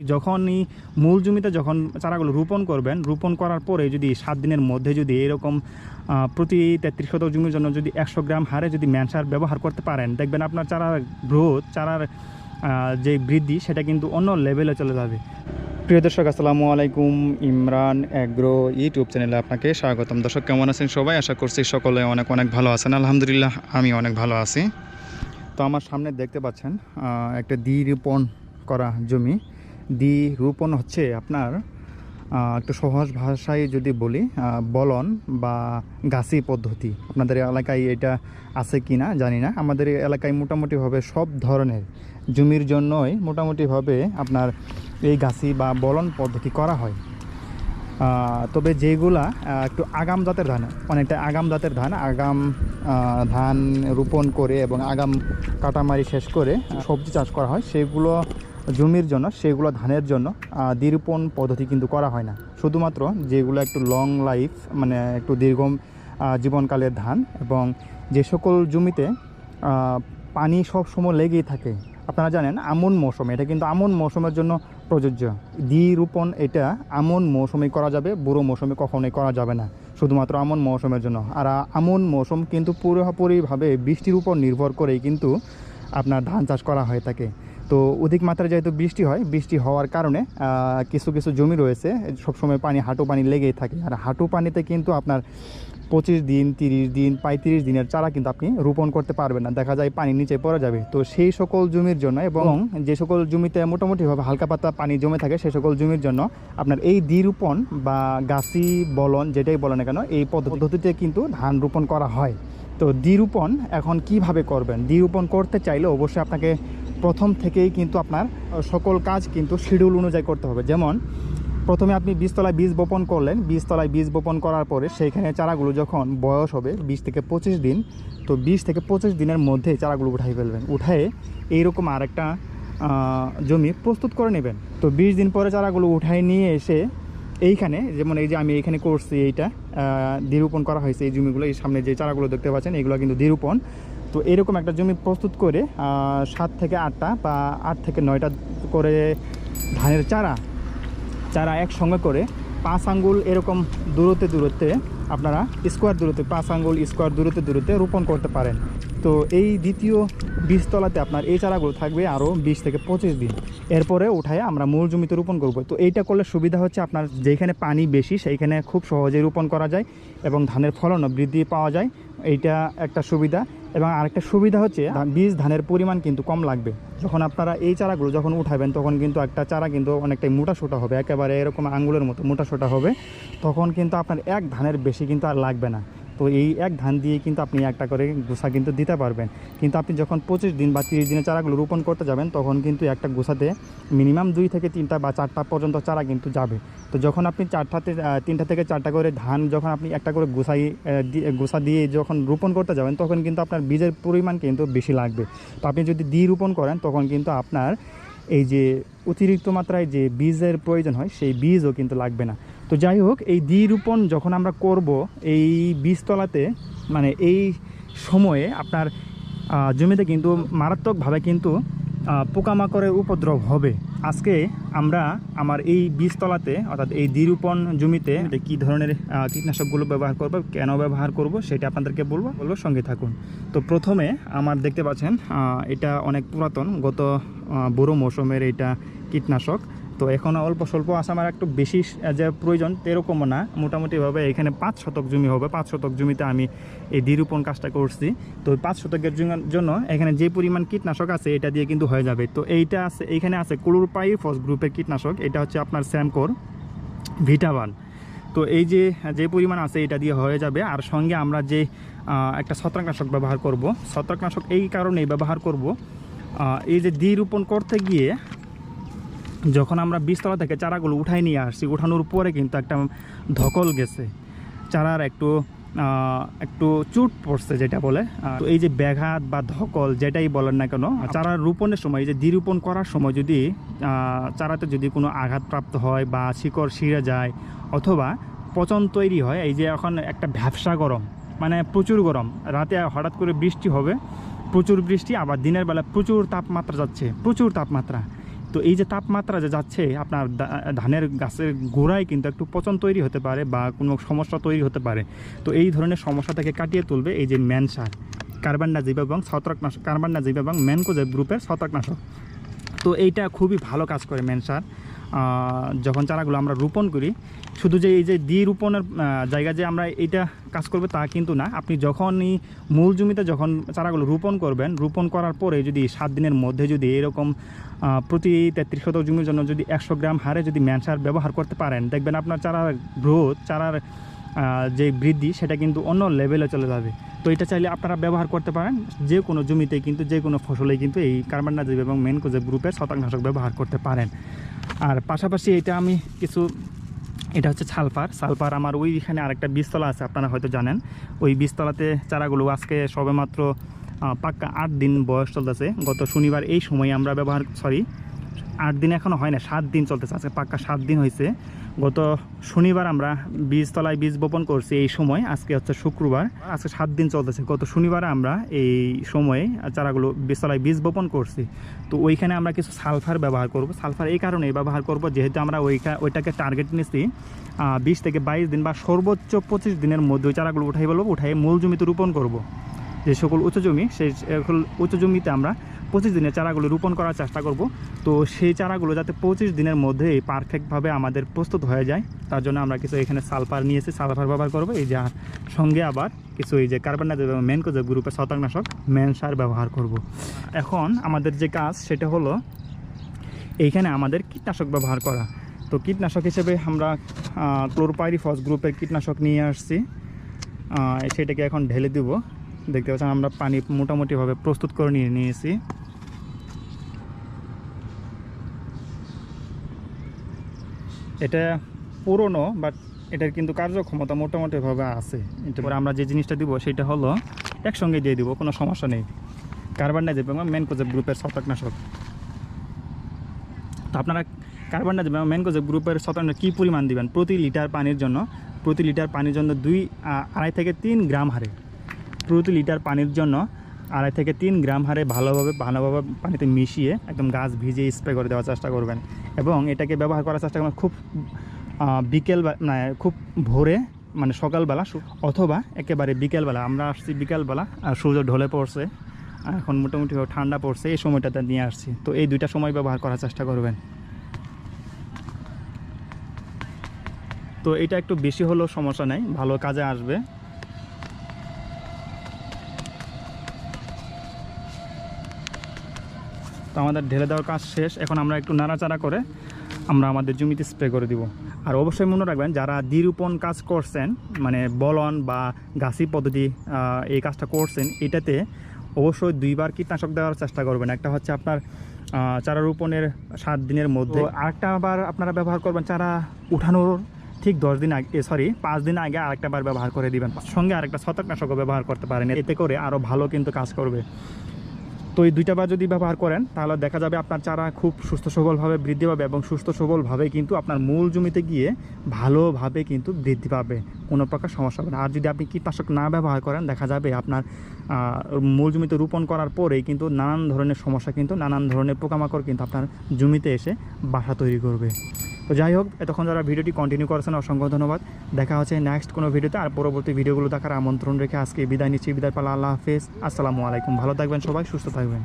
যখনই মূল জমিতে যখন চারাগুলো রোপণ করবেন, রোপণ করার পরে যদি সাত দিনের মধ্যে যদি এরকম প্রতি তেত্রিশ শতক জমির জন্য যদি একশো গ্রাম হারে যদি ম্যানসার ব্যবহার করতে পারেন, দেখবেন আপনার চারার গ্রোথ, চারার যে বৃদ্ধি সেটা কিন্তু অন্য লেভেলে চলে যাবে। প্রিয় দর্শক, আসসালামু আলাইকুম। ইমরান অ্যাগ্রো ইউটিউব চ্যানেলে আপনাকে স্বাগতম। দর্শক, কেমন আছেন সবাই? আশা করছি সকলে অনেক অনেক ভালো আছেন। আলহামদুলিল্লাহ আমি অনেক ভালো আছি। তো আমার সামনে দেখতে পাচ্ছেন একটা দ্বি রোপণ করা জমি। দ্বি রোপণ হচ্ছে আপনার একটু সহজ ভাষায় যদি বলি বলন বা গাছি পদ্ধতি। আপনাদের এলাকায় এটা আছে কি না জানি না। আমাদের এলাকায় মোটামুটিভাবে সব ধরনের। জমির জন্যই মোটামুটিভাবে আপনার এই গাছি বা বলন পদ্ধতি করা হয়। তবে যেগুলা একটু আগাম জাতের ধান, অনেকটা আগাম জাতের ধান, আগাম ধান রোপণ করে এবং আগাম কাটামারি শেষ করে সবজি চাষ করা হয়, সেগুলো জমির জন্য সেগুলো ধানের জন্য আহ, দ্বিরোপণ পদ্ধতি কিন্তু করা হয় না। শুধুমাত্র যেগুলো একটু লং লাইফ মানে একটু দীর্ঘ জীবনকালের ধান এবং যে সকল জমিতে পানি সব সময় লেগেই থাকে। আপনারা জানেন আমন মৌসুম এটা কিন্তু আমন মৌসুমের জন্য প্রযোজ্য। দ্বি রোপণ এটা আমন মৌসুমে করা যাবে বুড়ো মৌসুমে কখনোই করা যাবে না। শুধুমাত্র আমন মৌসুমের জন্য। আর আমন মৌসুম কিন্তু পুরোপুরিভাবে বৃষ্টির উপর নির্ভর করেই কিন্তু আপনার ধান চাষ করা হয়ে থাকে। তো অধিক মাত্রায় যেহেতু বৃষ্টি হয় বৃষ্টি হওয়ার কারণে কিছু কিছু জমি রয়েছে সবসময় পানি হাঁটু পানি লেগেই থাকে। আর হাঁটু পানিতে কিন্তু আপনার পঁচিশ দিন তিরিশ দিন পঁয়ত্রিশ দিনের চারা কিন্তু আপনি রোপণ করতে পারবেন না। দেখা যায় পানি নিচে পড়ে যাবে। তো সেই সকল জমির জন্য এবং যে সকল জমিতে মোটামুটিভাবে হালকা পাতলা পানি জমে থাকে সেই সকল জমির জন্য আপনার এই দ্বিরোপণ বা গাছি বলন যেটাই বলেন না কেন এই পদ্ধতিতে কিন্তু ধান রোপণ করা হয়। তো দ্বিরোপণ এখন কীভাবে করবেন? দ্বিরোপণ করতে চাইলে অবশ্যই আপনাকে প্রথম থেকেই কিন্তু আপনার সকল কাজ কিন্তু শিডিউল অনুযায়ী করতে হবে। যেমন, প্রথমে আপনি বীজতলায় বীজ বপন করলেন, বীজতলায় বীজ বপন করার পরে সেইখানে চারাগুলো যখন বয়স হবে বিশ থেকে পঁচিশ দিন, তো বিশ থেকে পঁচিশ দিনের মধ্যে চারাগুলো উঠাই ফেলবেন। উঠায়ে এইরকম আরেকটা জমি প্রস্তুত করে নেবেন। তো বিশ দিন পরে চারাগুলো উঠাই নিয়ে এসে এইখানে, যেমন এই যে আমি এইখানে করছি এইটা দ্বিরোপণ করা হয়েছে এই জমিগুলো, এই সামনে যে চারাগুলো দেখতে পাচ্ছেন, এগুলো কিন্তু দ্বিরোপণ তো এরকম একটা জমি প্রস্তুত করে সাত থেকে আটটা বা আট থেকে নয়টা করে ধানের চারা চারা একসঙ্গে করে পাঁচ আঙ্গুল এরকম দূরত্বে দূরত্বে আপনারা স্কোয়ার দূরত্বে, পাঁচ আঙ্গুল স্কোয়ার দূরত্বে দূরত্বে রোপণ করতে পারেন। তো এই দ্বিতীয় বীজতলাতে আপনার এই চারাগুলো থাকবে আরও বিশ থেকে পঁচিশ দিন। এরপরে উঠায় আমরা মূল জমিতে রোপণ করব। তো এইটা করলে সুবিধা হচ্ছে আপনার যেখানে পানি বেশি সেইখানে খুব সহজেই রোপণ করা যায় এবং ধানের ফলনও বৃদ্ধি পাওয়া যায়। এইটা একটা সুবিধা। এবং আরেকটা সুবিধা হচ্ছে বীজ ধানের পরিমাণ কিন্তু কম লাগবে। যখন আপনারা এই চারাগুলো যখন উঠাবেন, তখন কিন্তু একটা চারা কিন্তু অনেকটাই মোটা সোটা হবে। একেবারে এরকম আঙ্গুলের মতো মোটা সোটা হবে। তখন কিন্তু আপনার এক ধানের বেশি কিন্তু আর লাগবে না। তো এই এক ধান দিয়ে কিন্তু আপনি একটা করে গোসা কিন্তু দিতে পারবেন। কিন্তু আপনি যখন পঁচিশ দিন বা তিরিশ দিনের চারাগুলো রোপণ করতে যাবেন, তখন কিন্তু একটা গোসাতে মিনিমাম দুই থেকে তিনটা বা চারটা পর্যন্ত চারা কিন্তু যাবে। তো যখন আপনি চারটাতে তিনটা থেকে চারটা করে ধান যখন আপনি একটা করে গোসাই গোসা দিয়ে যখন রোপণ করতে যাবেন, তখন কিন্তু আপনার বীজের পরিমাণ কিন্তু বেশি লাগবে। তো আপনি যদি দিয়ে রোপণ করেন, তখন কিন্তু আপনার এই যে অতিরিক্ত মাত্রায় যে বীজের প্রয়োজন হয়, সেই বীজও কিন্তু লাগবে না। তো যাই হোক, এই দ্বি রোপণ যখন আমরা করব, এই বীজতলাতে মানে এই সময়ে আপনার জমিতে কিন্তু মারাত্মকভাবে কিন্তু পোকামাকড়ের উপদ্রব হবে। আজকে আমরা আমার এই বীজতলাতে, অর্থাৎ এই দ্বিরোপণ জমিতে কী ধরনের কীটনাশকগুলো ব্যবহার করব, কেন ব্যবহার করব, সেটা আপনাদেরকে বলব বলব সঙ্গে থাকুন। তো প্রথমে আমার দেখতে পাচ্ছেন এটা অনেক পুরাতন, গত বুড়ো মৌসুমের এটা কীটনাশক। তো এখন অল্প স্বল্প আছে আমার একটু বেশি যে প্রয়োজন এরকমও না। মোটামুটিভাবে এখানে পাঁচ শতক জমি হবে। পাঁচ শতক জমিতে আমি এই দ্বিরোপণ কাজটা করছি। তো পাঁচ শতকের জন- জন্য এখানে যে পরিমাণ কীটনাশক আছে, এটা দিয়ে কিন্তু হয়ে যাবে। তো এইটা আছে, এইখানে আছে ক্লোরোপাই ফস গ্রুপের কীটনাশক। এটা হচ্ছে আপনার স্যামকোর ভিটাবান তো এই যে যে পরিমাণ আছে, এটা দিয়ে হয়ে যাবে। আর সঙ্গে আমরা যে একটা ছত্রাকনাশক ব্যবহার করব। ছত্রাকনাশক এই কারণেই ব্যবহার করব। এই যে দ্বিরোপণ করতে গিয়ে যখন আমরা বীজতলা থেকে চারাগুলো উঠাই নিয়ে আসছি উঠানোর পরে কিন্তু একটা ধকল গেছে। চারার একটু একটু চুট পড়ছে যেটা বলে। তো এই যে ব্যাঘাত বা ধকল যেটাই বলেন না কেন চারা রোপণের সময় এই যে দ্বিরোপণ করার সময় যদি চারাতে যদি কোনো আঘাতপ্রাপ্ত হয় বা শিকড় ছিঁড়ে যায় অথবা পচন তৈরি হয় এই যে এখন একটা ভ্যাবসা গরম মানে প্রচুর গরম রাতে হঠাৎ করে বৃষ্টি হবে প্রচুর বৃষ্টি আবার দিনের বেলা প্রচুর তাপমাত্রা যাচ্ছে প্রচুর তাপমাত্রা। তো এই যে তাপমাত্রা যে যাচ্ছে আপনার ধানের গাছের গোড়ায় কিন্তু একটু পচন তৈরি হতে পারে বা কোনো সমস্যা তৈরি হতে পারে। তো এই ধরনের সমস্যা থেকে কাটিয়ে তুলবে এই যে ম্যান সার কার্বন ডাইজিব এবং ছত্রাকনাশক কার্বন ডাইজিব এবং ম্যানকোজেব গ্রুপের ছত্রাকনাশক। তো এইটা খুবই ভালো কাজ করে সার। আহ, যখন চারাগুলো আমরা রোপণ করি, শুধু যে এই যে দ্বি রোপণের জায়গা যে আমরা এইটা কাজ করবে তা কিন্তু না। আপনি যখনই মূল জমিতে যখন চারাগুলো রোপণ করবেন, রোপণ করার পরে যদি সাত দিনের মধ্যে যদি এরকম প্রতি তেত্রিশ শতক জমির জন্য যদি একশো গ্রাম হারে যদি ম্যান সার ব্যবহার করতে পারেন, দেখবেন আপনার চারার গ্রোথ, চারার যে বৃদ্ধি, সেটা কিন্তু অন্য লেভেলে চলে যাবে। তো এটা চাইলে আপনারা ব্যবহার করতে পারেন। যে কোনো জমিতে কিন্তু, যে কোনো ফসলে কিন্তু এই কার্বন ডাইজিব এবং মেনকোজেব গ্রুপের শতাংশনাশক ব্যবহার করতে পারেন। আর পাশাপাশি এটা আমি কিছু, এটা হচ্ছে ছালপার। সালপার আমার ওইখানে আরেকটা বিস্তলা আছে, আপনারা হয়তো জানেন। ওই বিস্তলাতে চারাগুলো আজকে সবেমাত্র মাত্র পাক্কা আট দিন বয়স চলতেছে। গত শনিবার এই সময় আমরা ব্যবহার, সরি, আট দিন এখনও হয় না, সাত দিন চলতেছে। আজকে পাক্কা সাত দিন হয়েছে গত শনিবার আমরা বীজতলায় বীজ বপন করছি এই সময়, আজকে হচ্ছে শুক্রবার। আজকে সাত দিন চলতেছে। গত শনিবার আমরা এই সময়ে চারাগুলো বীজতলায় বীজ বপন করছি। তো ওইখানে আমরা কিছু সালফার ব্যবহার করব। সালফার এই কারণে ব্যবহার করব, যেহেতু আমরা ওইখা, ওইটাকে টার্গেট নিয়েছি বিশ থেকে বাইশ দিন বা সর্বোচ্চ পঁচিশ দিনের মধ্যে ওই চারাগুলো উঠাই বলব উঠাই মূল জমিতে রোপণ করব। যে সকল উঁচু জমি, সেই সকল উঁচু জমিতে আমরা পঁচিশ দিনের চারাগুলো রোপণ করার চেষ্টা করব। তো সেই চারাগুলো যাতে পঁচিশ দিনের মধ্যেই পারফেক্টভাবে আমাদের প্রস্তুত হয়ে যায়, তার জন্য আমরা কিছু এখানে সালফার নিয়েছি সালফার ব্যবহার করব। এই যার সঙ্গে আবার কিছু এই যে কার্বন ডাইঅক্সাইড মেনকোজেব গ্রুপের শতাংশনাশক মেন সার ব্যবহার করব। এখন আমাদের যে কাজ, সেটা হলো এইখানে আমাদের কীটনাশক ব্যবহার করা। তো কীটনাশক হিসেবে আমরা ক্লোরোপাইরিফস গ্রুপের কীটনাশক নিয়ে আসছি। সেটাকে এখন ঢেলে দিব। দেখতে পাচ্ছেন আমরা পানি মোটামুটিভাবে প্রস্তুত করে নিয়ে নিয়েছি। এটা পুরনো বাট এটার কিন্তু কার্যক্ষমতা মোটামুটিভাবে আছে। এরপরে আমরা যে জিনিসটা দিব, সেটা হলো একসঙ্গে দিয়ে দিব, কোনো সমস্যা নেই। কার্বন ডাইজেব এবং মেনকোজেব গ্রুপের শতাংশনাশক তো আপনারা কার্বন ডাইজেব এবং মেনকোজেব গ্রুপের শতাংশ কী পরিমাণ দিবেন? প্রতি লিটার পানির জন্য, প্রতি লিটার পানির জন্য দুই আড়াই থেকে তিন গ্রাম হারে। প্রতি লিটার পানির জন্য আড়াই থেকে তিন গ্রাম হারে ভালোভাবে ভালোভাবে পানিতে মিশিয়ে একদম গাছ ভিজিয়ে স্প্রে করে দেওয়ার চেষ্টা করবেন। এবং এটাকে ব্যবহার করার চেষ্টা করবেন খুব বিকেল মানে খুব ভোরে মানে সকালবেলা অথবা একেবারে বিকেলবেলা। আমরা আসছি বিকেলবেলা আর সূর্য ঢলে পড়ছে এখন মোটামুটি ঠান্ডা পড়ছে, এই সময়টাতে নিয়ে আসছি। তো এই দুইটা সময় ব্যবহার করার চেষ্টা করবেন। তো এটা একটু বেশি হলেও সমস্যা নেই, ভালো কাজে আসবে। তো আমাদের ঢেলে দেওয়ার কাজ শেষ। এখন আমরা একটু নাড়াচাড়া করে আমরা আমাদের জমিতে স্প্রে করে দিব। আর অবশ্যই মনে রাখবেন যারা দ্বিরোপণ কাজ করছেন মানে বলন বা গাছি পদ্ধতি এই কাজটা করছেন এটাতে অবশ্যই দুইবার কীটনাশক দেওয়ার চেষ্টা করবেন। একটা হচ্ছে আপনার চারা রোপণের সাত দিনের মধ্যে। আরেকটা আবার আপনারা ব্যবহার করবেন চারা উঠানোর ঠিক দশ দিন আগে সরি পাঁচ দিন আগে আরেকটা বার ব্যবহার করে দিবেন। সঙ্গে আরেকটা ছত্রাকনাশকও ব্যবহার করতে পারেন। এতে করে আরও ভালো কিন্তু কাজ করবে। তো এই দুইটা বার যদি ব্যবহার করেন, তাহলে দেখা যাবে আপনার চারা খুব সুস্থ সবলভাবে বৃদ্ধি পাবে এবং সুস্থ সবলভাবে কিন্তু আপনার মূল জমিতে গিয়ে ভালোভাবে কিন্তু বৃদ্ধি পাবে। কোনো প্রকার সমস্যা হবে না। আর যদি আপনি কীটনাশক না ব্যবহার করেন, দেখা যাবে আপনার মূল জমিতে রোপণ করার পরেই কিন্তু নানান ধরনের সমস্যা কিন্তু, নানান ধরনের পোকামাকড় কিন্তু আপনার জমিতে এসে বাসা তৈরি করবে। তো যাই হোক, এতক্ষণ যারা ভিডিওটি কন্টিনিউ করেছেন অসংখ্য ধন্যবাদ। দেখা হচ্ছে নেক্সট কোনো ভিডিওতে, আর পরবর্তী ভিডিওগুলো দেখার আমন্ত্রণ রেখে আজকে বিদায় নিচ্ছি। বিদায় পালা, আল্লাহ হাফেজ। আসসালামু আলাইকুম। ভালো থাকবেন সবাই, সুস্থ থাকবেন।